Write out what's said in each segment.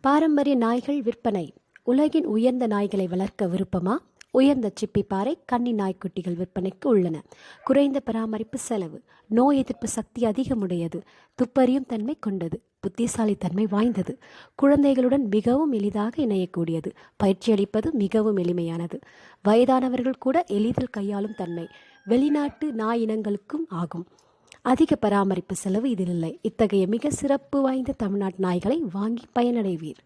பாரம்பரிய நாய்கள் விற்பனை. உலகின் உயர்ந்த நாய்களை வளர்க்க விருப்பமா? உயர்ந்த சிப்பி பாறை கன்னி நாய்க்குட்டிகள் விற்பனைக்கு உள்ளன. குறைந்த பராமரிப்பு செலவு. நோய் எதிர்ப்பு சக்தி அதிகமுடையது. துப்பறியும் தன்மை கொண்டது. புத்திசாலித்தன்மை வாய்ந்தது. குழந்தைகளுடன் மிகவும் எளிதாக இணையக்கூடியது. பயிற்சி அளிப்பது மிகவும் எளிமையானது. வயதானவர்கள் கூட எளிதில் கையாளும் தன்மை. வெளிநாட்டு நாய் இனங்களுக்கும் ஆகும். அதிக பராமரிப்பு செலவு இதில் இல்லை. இத்தகைய மிக சிறப்பு வாய்ந்த தமிழ்நாட்டு நாய்களை வாங்கி பயனடைவீர்.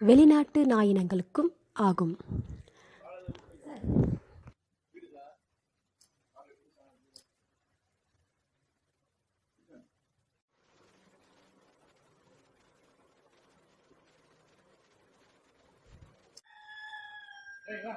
வெளிநாட்டு நாயினங்களுக்கும் ஆகும். சரிங்களா